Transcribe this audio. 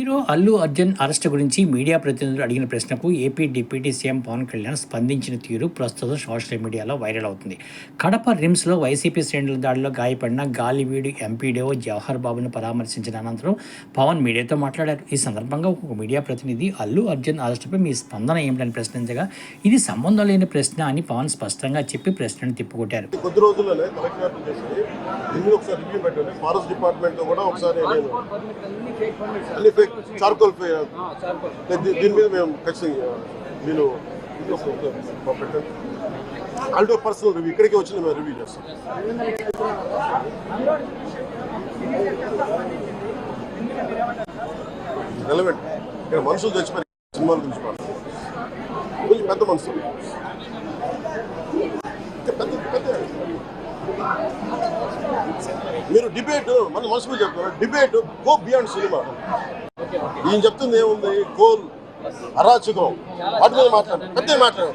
Hero Allu Arjun arrest గురించి media ప్రతినిధులు అడిగిన ప్రశ్నకు AP deputy CM Pawan Kalyan స్పందించిన తీరు ప్రస్తుతం సోషల్ మీడియాలో వైరల్ అవుతుంది. కడప రిమ్స్లో వైసీపీ శ్రేణుల దాడిలో గాయపడిన గాలివీడు ఎంపీడీఓ జవహర్ బాబును పరామర్శించిన అనంతరం పవన్ మీడియాతో మాట్లాడారు. ఈ సందర్భంగా ఒక మీడియా ప్రతినిధి అల్లు అర్జున్ అరెస్టుపై మీ స్పందన ఏమిటని ప్రశ్నించగా ఇది సంబంధం లేని ప్రశ్న అని పవన్ స్పష్టంగా చెప్పి ప్రశ్నను తిప్పుకొట్టారు. కొద్ది రోజుల్లోనే కలెక్టర్ చేసి దీన్ని ఒకసారి రివ్యూ పెట్టండి. ఫారెస్ట్ డిపార్ట్మెంట్తో కూడా ఒకసారి నేను అన్ని ఫేక్ చార్కోల్ దీని మీద మేము ఖచ్చితంగా నేను పెట్టండి పర్సనల్ రివ్యూ ఇక్కడికి వచ్చి మేము రివ్యూ చేస్తాం. రెలవెంట్ ఇక్కడ మనుషులు తెచ్చిపోయి సినిమాల గురించి కొంచెం పెద్ద మనుషులు. పెద్ద పెద్ద మీరు డిబేట్ మన మనసు మీద చెప్తున్నారు డిబేట్ గో బియాండ్ సినిమా ఈయన చెప్తుంది ఏముంది? కోల్. అరాచకం వాటి మీద మాట్లాడు. పెద్ద మాట్లాడు.